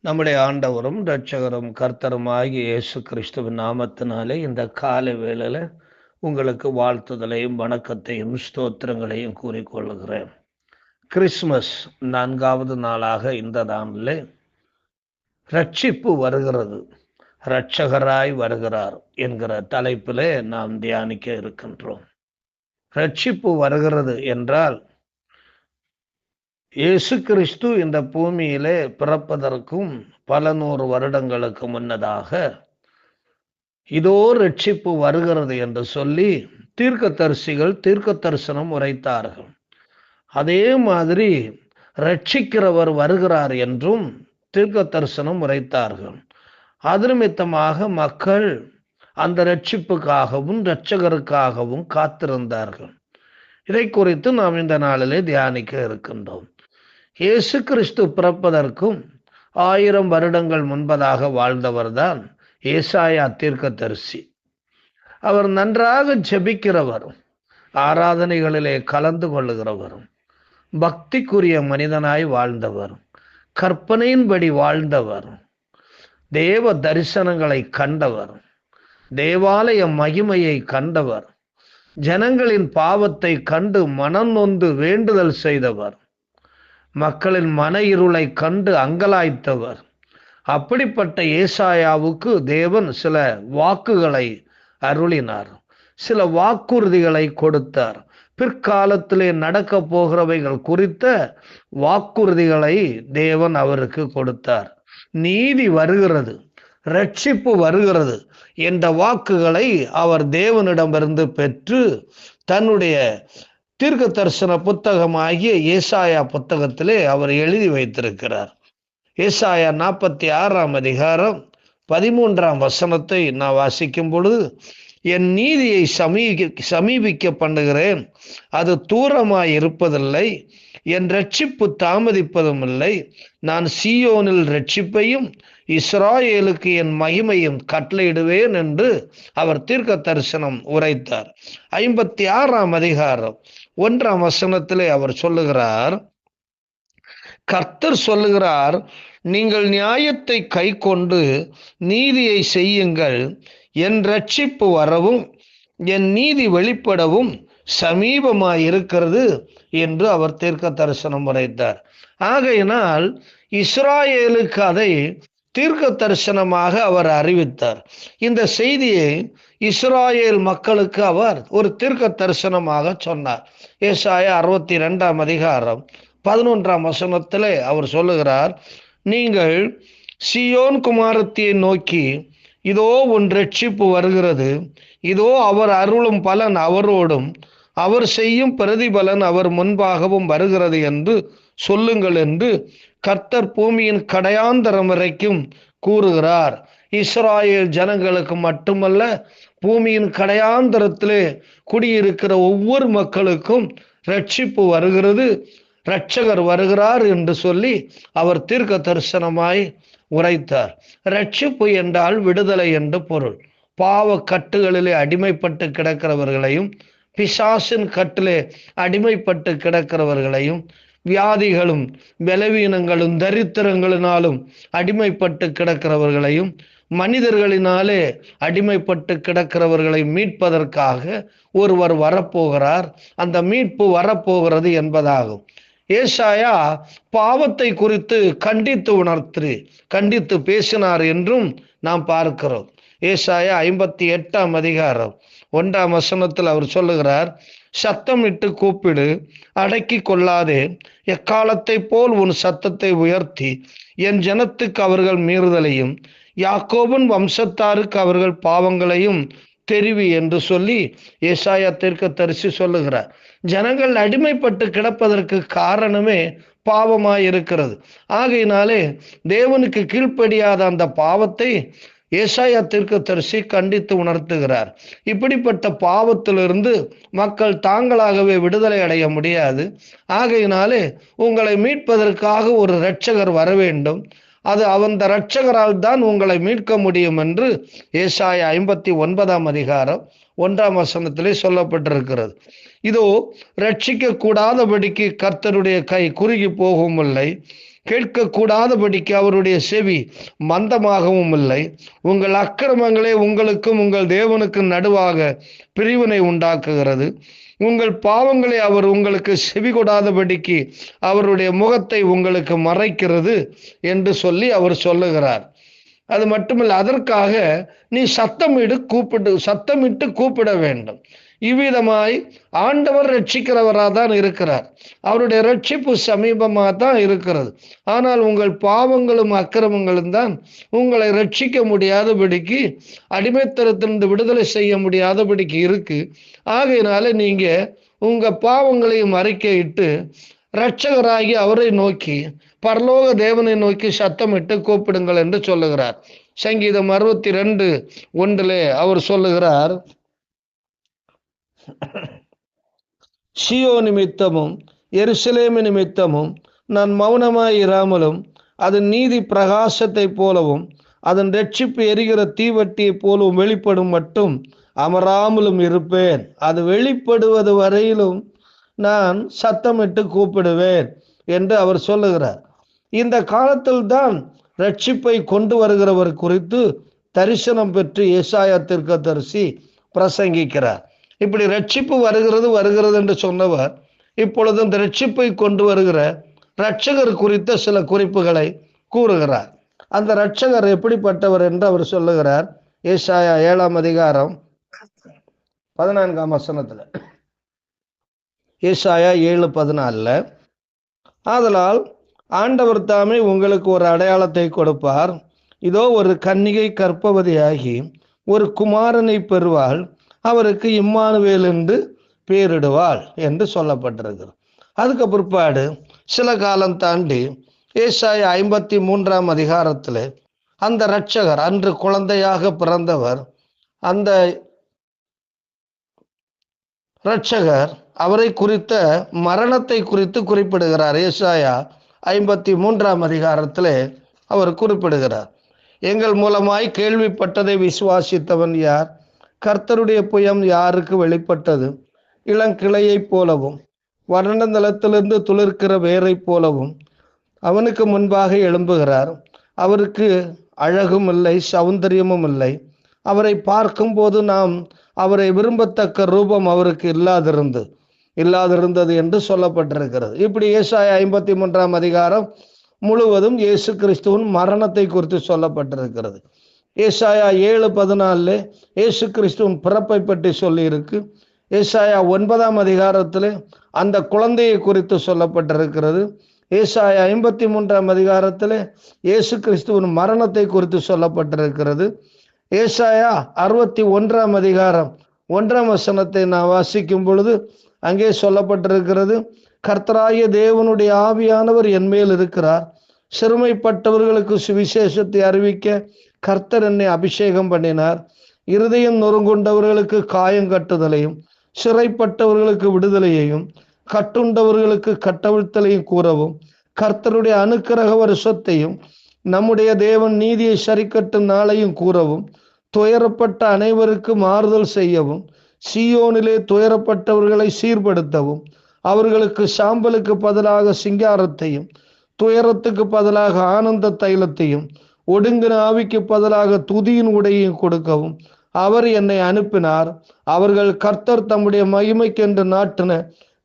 நம்முடைய ஆண்டவரும் ரட்சகரும் கர்த்தரும் ஆகிய இயேசு கிறிஸ்துவின் நாமத்தினாலே இந்த கால வேளையில் உங்களுக்கு வாழ்த்துதலையும் வணக்கத்தையும் ஸ்தோத்திரங்களையும் கூறிக்கொள்கிறேன் கிறிஸ்மஸ் நான்காவது நாளாக இந்த நாளில் ரட்சிப்பு வருகிறது. இரட்சகராய் வருகிறார் என்கிற தலைப்பிலே நாம் தியானிக்க இருக்கின்றோம். ரட்சிப்பு வருகிறது என்றால் இயேசு கிறிஸ்து இந்த பூமியிலே பிறப்பதற்கும் பல நூறு வருடங்களுக்கு முன்னதாக இதோ ரட்சிப்பு வருகிறது என்று சொல்லி தீர்க்கதரிசிகள் தீர்க்க தரிசனம் உரைத்தார்கள். அதே மாதிரி ரட்சிக்கிறவர் வருகிறார் என்றும் தீர்க்க தரிசனம் உரைத்தார்கள். அதிர்மித்தமாக மக்கள் அந்த ரட்சிப்புக்காகவும் இரட்சகருக்காகவும் காத்திருந்தார்கள். இதை குறித்து நாம் இந்த நாளிலே தியானிக்க இருக்கின்றோம். இயேசு கிறிஸ்து பிறப்பதற்கும் ஆயிரம் வருடங்கள் முன்பதாக வாழ்ந்தவர்தான் ஏசாயா தீர்க்கதரிசி. அவர் நன்றாக ஜெபிக்கிறவரும் ஆராதனைகளிலே கலந்து கொள்ளுகிறவரும் பக்திக்குரிய மனிதனாய் வாழ்ந்தவரும் கற்பனையின்படி வாழ்ந்தவரும் தேவ தரிசனங்களை கண்டவர் தேவாலய மகிமையை கண்டவர் ஜனங்களின் பாவத்தை கண்டு மனம் நொந்து வேண்டுதல் செய்தவர். மக்களின் மன இருளை கண்டு அங்கலாய்த்தவர். அப்படிப்பட்ட ஏசாயாவுக்கு தேவன் சில வாக்குகளை அருளினார். சில வாக்குறுதிகளை கொடுத்தார். பிற்காலத்திலே நடக்க போகிறவைகள் குறித்த வாக்குறுதிகளை தேவன் அவருக்கு கொடுத்தார். நீதி வருகிறது ரட்சிப்பு வருகிறது என்ற வாக்குகளை அவர் தேவனிடமிருந்து பெற்று தன்னுடைய தீர்க்க தரிசன புத்தகமாகிய ஏசாயா புத்தகத்திலே அவர் எழுதி வைத்திருக்கிறார். ஏசாயா நாற்பத்தி ஆறாம் அதிகாரம் பதிமூன்றாம் வசனத்தை நான் வாசிக்கும் பொழுது என் நீதியை சமீபி சமீபிக்க பண்ணுகிறேன் அது தூரமாய் இருப்பதில்லை என் ரட்சிப்பு தாமதிப்பதும் இல்லை நான் சியோனில் ரட்சிப்பையும் இஸ்ராயேலுக்கு என் மகிமையும் கட்டளையிடுவேன் என்று அவர் தீர்க்க தரிசனம் உரைத்தார். ஐம்பத்தி ஆறாம் அதிகாரம் ஒன்றாம் வசனத்திலே அவர் சொல்லுகிறார் கர்த்தர் சொல்லுகிறார் நீங்கள் நியாயத்தை கை கொண்டு நீதியை செய்யுங்கள் என் ரட்சிப்பு வரவும் என் நீதி வெளிப்படவும் சமீபமாய் இருக்கிறது என்று அவர் தீர்க்க தரிசனம் உரைத்தார் ஆகையினால் இஸ்ராயேலுக்கு அதை தீர்க்க தரிசனமாக அவர் அறிவித்தார். இந்த செய்தியை இஸ்ராயேல் மக்களுக்கு அவர் ஒரு தீர்க்க தரிசனமாக சொன்னார். ஏசாய அறுபத்தி ரெண்டாம் அதிகாரம் பதினொன்றாம் வசனத்திலே அவர் சொல்லுகிறார் நீங்கள் சியோன் குமாரத்தியை நோக்கி இதோ உன் ரட்சிப்பு வருகிறது. இதோ அவர் அருளும் பலன் அவரோடும் அவர் செய்யும் பிரதிபலன் அவர் முன்பாகவும் வருகிறது என்று சொல்லுங்கள் என்று கர்த்தர் பூமியின் கடையாந்தரம் வரைக்கும் கூறுகிறார். இஸ்ராயேல் ஜனங்களுக்கு மட்டுமல்ல பூமியின் கடையாந்தரத்திலே குடியிருக்கிற ஒவ்வொரு மக்களுக்கும் ரட்சிப்பு வருகிறது. இரட்சகர் வருகிறார் என்று சொல்லி அவர் தீர்க்க தரிசனமாய் உரைத்தார். ரட்சிப்பு என்றால் விடுதலை என்று பொருள். பாவ கட்டுகளிலே அடிமைப்பட்டு கிடக்கிறவர்களையும் பிசாசின் கட்டிலே அடிமைப்பட்டு கிடக்கிறவர்களையும் வியாதிகளும் பலவீனங்களும் தரித்திரங்களினாலும் அடிமைப்பட்டு கிடக்கிறவர்களையும் மனிதர்களினாலே அடிமைப்பட்டு கிடக்கிறவர்களை மீட்பதற்காக ஒருவர் வரப்போகிறார். அந்த மீட்பு வரப்போகிறது என்பதாகும். ஏசாயா பாவத்தை குறித்து கண்டித்து உணர்த்து கண்டித்து பேசினார் என்றும் நாம் பார்க்கிறோம். ஏசாயா ஐம்பத்தி எட்டாம் அதிகாரம் ஒன்றாம் வசனத்தில் அவர் சொல்லுகிறார் சத்தம் இட்டு கூப்பிடு அடக்கி கொள்ளாதே. எக்காலத்தை போல் உன் சத்தத்தை உயர்த்தி என் ஜனத்துக்கு அவர்கள் மீறுதலையும் யாக்கோபன் வம்சத்தாருக்கு அவர்கள் பாவங்களையும் தெரிவி என்று சொல்லி ஏசாயா தரிசி சொல்லுகிறார். ஜனங்கள் அடிமைப்பட்டு கிடப்பதற்கு காரணமே பாவமாய் இருக்கிறது ஆகையினாலே தேவனுக்கு கீழ்ப்படியாத அந்த பாவத்தை ஏசாயா தீர்க்க தரிசி கண்டித்து உணர்த்துகிறார். இப்படிப்பட்ட பாவத்திலிருந்து மக்கள் தாங்களாகவே விடுதலை அடைய முடியாது. ஆகையினாலே உங்களை மீட்பதற்காக ஒரு இரட்சகர் வர வேண்டும். அது அந்த இரட்சகரால் தான் உங்களை மீட்க முடியும் என்று ஏசாய ஐம்பத்தி ஒன்பதாம் அதிகாரம் ஒன்றாம் வசனத்திலே சொல்லப்பட்டிருக்கிறது. இதோ ரட்சிக்க கூடாதபடிக்கு கர்த்தருடைய கை குறுகி போகவும் இல்லை கேட்கக்கூடாதபடிக்கு அவருடைய செவி மந்தமாகவும் இல்லை. உங்கள் அக்கிரமங்களே உங்களுக்கும் உங்கள் தேவனுக்கும் நடுவாக பிரிவினை உண்டாக்குகிறது. உங்கள் பாவங்களை அவர் உங்களுக்கு செவி கொடாதபடிக்கு அவருடைய முகத்தை உங்களுக்கு மறைக்கிறது என்று சொல்லி அவர் சொல்லுகிறார். அது மட்டுமல்ல அதற்காக நீ சத்தமிடு கூப்பிடு சத்தமிட்டு கூப்பிட வேண்டும். இவ்விதமாய் ஆண்டவர் ரட்சிக்கிறவராக தான் இருக்கிறார். அவருடைய ரட்சிப்பு சமீபமாக தான் இருக்கிறது. ஆனால் உங்கள் பாவங்களும் அக்கிரமங்களும் தான் உங்களை ரட்சிக்க முடியாதபடிக்கு அடிமைத்தரத்திலிருந்து விடுதலை செய்ய முடியாதபடிக்கு இருக்கு. ஆகையினால நீங்க உங்க பாவங்களையும் அறிக்கையிட்டு இரட்சகராகி அவரை நோக்கி பரலோக தேவனை நோக்கி சத்தமிட்டு கூப்பிடுங்கள் என்று சொல்லுகிறார். சங்கீதம் அறுபத்தி ரெண்டு ஒன்றிலே அவர் சொல்லுகிறார் சியோ நிமித்தமும் எருசலேமு நிமித்தமும் நான் மௌனமாய் இராமலும் அதன் நீதி பிரகாசத்தை போலவும் அதன் ரட்சிப்பு எரிகிற தீவட்டியை போலவும் வெளிப்படும் மட்டும் அமராமலும் இருப்பேன். அது வெளிப்படுவது வரையிலும் நான் சத்தமிட்டு கூப்பிடுவேன் என்று அவர் சொல்லுகிறார். இந்த காலத்தில் தான் ரட்சிப்பை கொண்டு வருகிறவர் குறித்து தரிசனம் பெற்று ஏசாயா தரிசி பிரசங்கிக்கிறார். இப்படி ரட்சிப்பு வருகிறது வருகிறது என்று சொன்னவர் இப்பொழுது இந்த ரட்சிப்பை கொண்டு வருகிற ரட்சகர் குறித்த சில குறிப்புகளை கூறுகிறார். அந்த ரட்சகர் எப்படிப்பட்டவர் என்று அவர் சொல்லுகிறார். ஏசாயா ஏழாம் அதிகாரம் பதினான்காம் வசனத்துல. ஏசாயா ஏழு பதினாலில் ஆதலால் ஆண்டவர் தாமே உங்களுக்கு ஒரு அடையாளத்தை கொடுப்பார். இதோ ஒரு கன்னிகை கற்பவதியாகி ஒரு குமாரனை பெறுவாள். அவருக்கு இம்மானுவேல் என்று பேரிடுவாள் என்று சொல்லப்பட்டிருக்கிறது. அதுக்கு பிற்பாடு சில காலம் தாண்டி ஏசாய ஐம்பத்தி மூன்றாம் அதிகாரத்தில் அந்த இரட்சகர் அன்று குழந்தையாக பிறந்தவர் அந்த இரட்சகர் அவரை குறித்த மரணத்தை குறித்து குறிப்பிடுகிறார். ஏசாயா ஐம்பத்தி மூன்றாம் அதிகாரத்தில் அவர் குறிப்பிடுகிறார். எங்கள் மூலமாய் கேள்விப்பட்டதை விசுவாசித்தவன் யார்? கர்த்தருடைய புயம் யாருக்கு வெளிப்பட்டது? இளங்கிளையைப் போலவும் வறண்ட நிலத்திலிருந்து துளிர்க்கிற வேரைப் போலவும் அவனுக்கு முன்பாக எழும்புகிறார். அவருக்கு அழகும் இல்லை சௌந்தரியமும் இல்லை. அவரை பார்க்கும்போது நாம் அவரை விரும்பத்தக்க ரூபம் அவருக்கு இல்லாதிருந்து இல்லாதிருந்தது என்று சொல்லப்பட்டிருக்கிறது. இப்படி ஏசாய ஐம்பத்தி மூன்றாம் அதிகாரம் முழுவதும் இயேசு கிறிஸ்துவின் மரணத்தை குறித்து சொல்லப்பட்டிருக்கிறது. ஏசாயா ஏழு பதினாலில் ஏசு கிறிஸ்துவின் பிறப்பை பற்றி சொல்லியிருக்கு. ஏசாயா ஒன்பதாம் அதிகாரத்தில் அந்த குழந்தையை குறித்து சொல்லப்பட்டிருக்கிறது. ஏசாயா ஐம்பத்தி மூன்றாம் அதிகாரத்தில் இயேசு கிறிஸ்துவின் மரணத்தை குறித்து சொல்லப்பட்டிருக்கிறது. ஏசாயா அறுபத்தி ஒன்றாம் அதிகாரம் ஒன்றாம் வசனத்தை நான் வாசிக்கும் பொழுது அங்கே சொல்லப்பட்டிருக்கிறது கர்த்தராய தேவனுடைய ஆவியானவர் என் மேல் இருக்கிறார். சிறுமைப்பட்டவர்களுக்கு சுவிசேஷத்தை அறிவிக்க கர்த்தர் என்னை அபிஷேகம் பண்ணினார். இருதயம் நொறுங்குண்டவர்களுக்கு காயம் கட்டுதலையும் சிறைப்பட்டவர்களுக்கு விடுதலையையும் கட்டுண்டவர்களுக்கு கட்டவிழ்த்தலையும் கூறவும் கர்த்தருடைய அனுக்கிரக வருஷத்தையும் நம்முடைய தேவன் நீதியை சரிக்கட்டும் நாளையும் கூறவும் துயரப்பட்ட அனைவருக்கும் மாறுதல் செய்யவும் சியோனிலே துயரப்பட்டவர்களை சீர்படுத்தவும் அவர்களுக்கு சாம்பலுக்கு பதிலாக சிங்காரத்தையும் துயரத்துக்கு பதிலாக ஆனந்த தைலத்தையும் ஒடுங்கின ஆவிக்கு பதிலாக துதியின் உடையையும் கொடுக்கவும். அவர் என்னை அனுப்பினார். அவர்கள் கர்த்தர் தம்முடைய மகிமைக்கென்று நாட்டின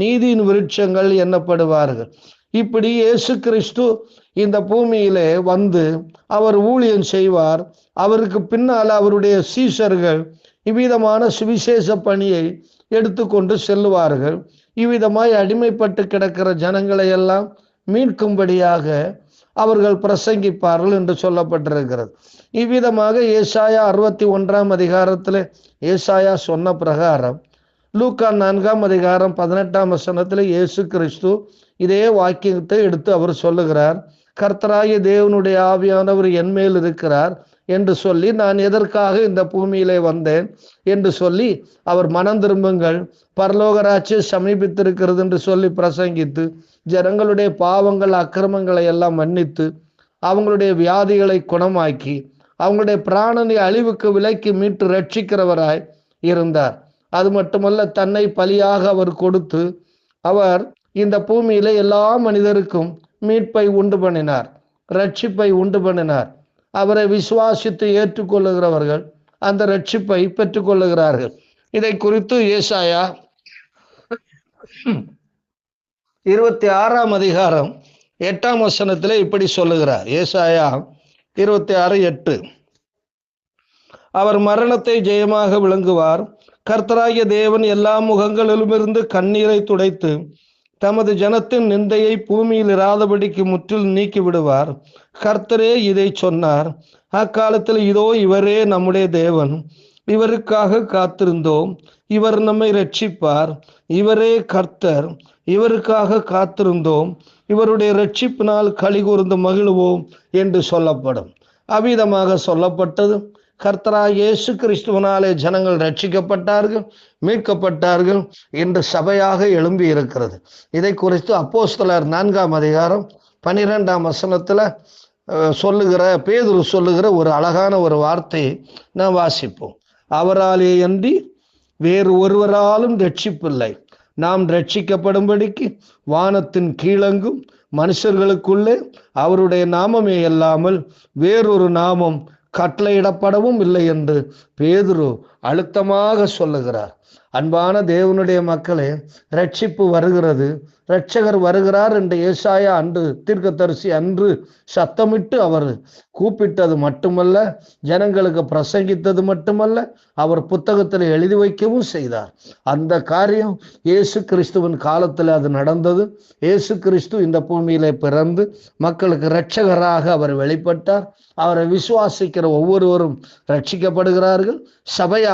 நீதியின் விருட்சங்கள் எண்ணப்படுவார்கள் இப்படி இயேசு கிறிஸ்து இந்த பூமியிலே வந்து அவர் ஊழியம் செய்வார். அவருக்கு பின்னால் அவருடைய சீசர்கள் இவ்விதமான சுவிசேஷ பணியை எடுத்துக்கொண்டு செல்லுவார்கள். இவ்விதமாய் அடிமைப்பட்டு கிடக்கிற ஜனங்களை எல்லாம் மீட்கும்படியாக அவர்கள் பிரசங்கிப்பார்கள் என்று சொல்லப்பட்டிருக்கிறது. இவ்விதமாக ஏசாயா அறுபத்தி ஒன்றாம் அதிகாரத்தில் ஏசாயா சொன்ன பிரகாரம் லூக்கா நான்காம் அதிகாரம் பதினெட்டாம் வசனத்தில் இயேசு கிறிஸ்து இதே வாக்கியத்தை எடுத்து அவர் சொல்லுகிறார். கர்த்தராகிய தேவனுடைய ஆவியானவர் என் மேல் இருக்கிறார். என்று சொல்லி நான் எதற்காக இந்த பூமியிலே வந்தேன்? என்று சொல்லி அவர் மனம் திரும்புங்கள். பரலோகராட்சி சமீபித்திருக்கிறது என்று சொல்லி பிரசங்கித்து ஜனங்களுடைய பாவங்கள் அக்கிரமங்களை எல்லாம் மன்னித்து அவங்களுடைய வியாதிகளை குணமாக்கி அவங்களுடைய பிராணனை அழிவுக்கு விலைக்கு மீட்டு ரட்சிக்கிறவராய் இருந்தார். அது மட்டுமல்ல தன்னை பலியாக அவர் கொடுத்து அவர் இந்த பூமியில எல்லா மனிதருக்கும் மீட்பை உண்டு பண்ணினார் ரட்சிப்பை உண்டு பண்ணினார். அவரை விசுவாசித்து ஏற்றுக்கொள்ளுகிறவர்கள் அந்த ரட்சிப்பை பெற்றுக்கொள்ளுகிறார்கள். இதை குறித்து ஏசாயா இருபத்தி ஆறாம் அதிகாரம் எட்டாம் வசனத்தில் இப்படி சொல்லுகிறார். ஏசாயா இருபத்தி ஆறு எட்டு. அவர் மரணத்தை ஜெயமாக விளங்குவார். கர்த்தராகிய தேவன் எல்லா முகங்களிலுமிருந்து கண்ணீரை துடைத்து தமது ஜனத்தின் நிந்தையை பூமியில் இராதபடிக்கு முற்றில் நீக்கி விடுவார் கர்த்தரே இதை சொன்னார். அக்காலத்தில் இதோ இவரே நம்முடைய தேவன். இவருக்காக காத்திருந்தோம். இவர் நம்மை ரட்சிப்பார் இவரே கர்த்தர். இவருக்காக காத்திருந்தோம். இவருடைய ரட்சிப்பினால் களி கூர்ந்து மகிழ்வோம் என்று சொல்லப்படும். அவ்விதமாக சொல்லப்பட்டது. கர்த்தராக இயேசு கிறிஸ்துவனாலே ஜனங்கள் ரட்சிக்கப்பட்டார்கள் மீட்கப்பட்டார்கள் என்று சபையாக எழும்பி இருக்கிறது. இதை குறித்து அப்போஸ்தலர் நான்காம் அதிகாரம் பனிரெண்டாம் வசனத்தில் சொல்லுகிற பேதுரு சொல்லுகிற ஒரு அழகான ஒரு வார்த்தையை நாம் வாசிப்போம். அவராலே அன்றி வேறு ஒருவராலும் ரட்சிப்பில்லை. நாம் ரட்சிக்கப்படும்படிக்கு வானத்தின் கீழங்கும் மனுஷர்களுக்குள்ளே அவருடைய நாமமே அல்லாமல் வேறொரு நாமம் கட்டளையிடப்படவும் இல்லை என்று பேதுரு அழுத்தமாக சொல்லுகிறார். அன்பான தேவனுடைய மக்களே ரட்சிப்பு வருகிறது. ரட்சகர் வருகிறார் என்று ஏசாயா அன்று தீர்க்கதரிசி அன்று சத்தமிட்டு அவர் கூப்பிட்டது மட்டுமல்ல ஜனங்களுக்கு பிரசங்கித்தது மட்டுமல்ல அவர் புத்தகத்தில் எழுதி வைக்கவும் செய்தார். அந்த காரியம் இயேசு கிறிஸ்துவின் காலத்தில் அது நடந்தது. இயேசு கிறிஸ்து இந்த பூமியிலே பிறந்து மக்களுக்கு இரட்சகராக அவர் வெளிப்பட்டார். அவரை விசுவாசிக்கிற ஒவ்வொருவரும் ரட்சிக்கப்படுகிறார்கள்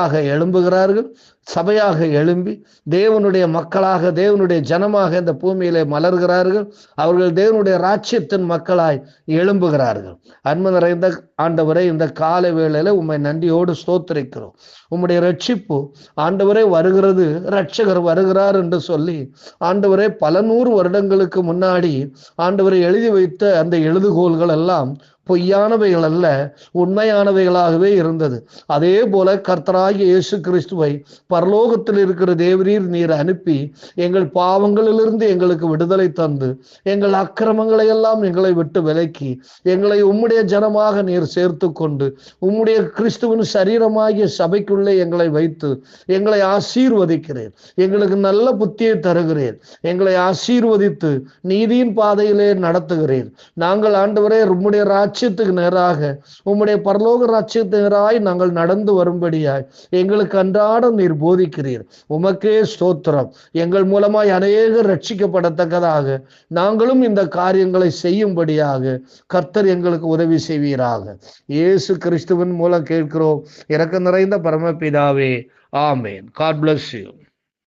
சபையாக எழும்புகிறார்கள். சபையாக எழும்பி தேவனுடைய மக்களாக தேவனுடைய ஜனமாக இந்த பூமியிலே மலர்கிறார்கள். அவர்கள் தேவனுடைய ராஜ்யத்தின் மக்களாய் எழும்புகிறார்கள். அன்பு நிறைந்த ஆண்டவரை இந்த கால வேளையில உண்மை நன்றியோடு ஸ்தோத்திரிக்கிறோம். உம்முடைய ரட்சிப்பு ஆண்டவரே வருகிறது ரட்சகர் வருகிறார் என்று சொல்லி ஆண்டவரே பல நூறு வருடங்களுக்கு முன்னாடி ஆண்டவரை எழுதி வைத்த அந்த எழுதுகோள்கள் எல்லாம் பொய்யானவைகள் அல்ல உண்மையானவைகளாகவே இருந்தது. அதே போல கர்த்தராகிய இயேசு கிறிஸ்துவை பரலோகத்தில் இருக்கிற தேவரீர் நீர் அனுப்பி எங்கள் பாவங்களிலிருந்து எங்களுக்கு விடுதலை தந்து எங்கள் அக்கிரமங்களை எல்லாம் எங்களை விட்டு விலக்கி எங்களை உம்முடைய ஜனமாக நீர் சேர்த்து கொண்டு உம்முடைய கிறிஸ்துவின் சரீரமாகிய சபைக்குள்ளே எங்களை வைத்து எங்களை ஆசீர்வதிக்கிறேன் எங்களுக்கு நல்ல புத்தியை தருகிறேன் எங்களை ஆசீர்வதித்து நீதியின் பாதையிலே நடத்துகிறேன் நாங்கள் ஆண்டவரே உம்முடைய ராஜ்யத்துக்கு நேராக உம்முடைய பரலோக ராஜ்யத்துக்கு நேராய் நாங்கள் நடந்து வரும்படியாய் எங்களுக்கு அன்றாடம் நீர் போதிக்கிறீர். உமக்கே ஸ்தோத்திரம். எங்கள் மூலமாய் அநேகர் ரட்சிக்கப்படத்தக்கதாக நாங்களும் இந்த காரியங்களை செய்யும்படியாக கர்த்தர் எங்களுக்கு உதவி செய்வீராக. இயேசு கிறிஸ்துவின் மூலம் கேட்கிறோம். இறக்க நிறைந்த பரமபிதாவே ஆமேன். God bless you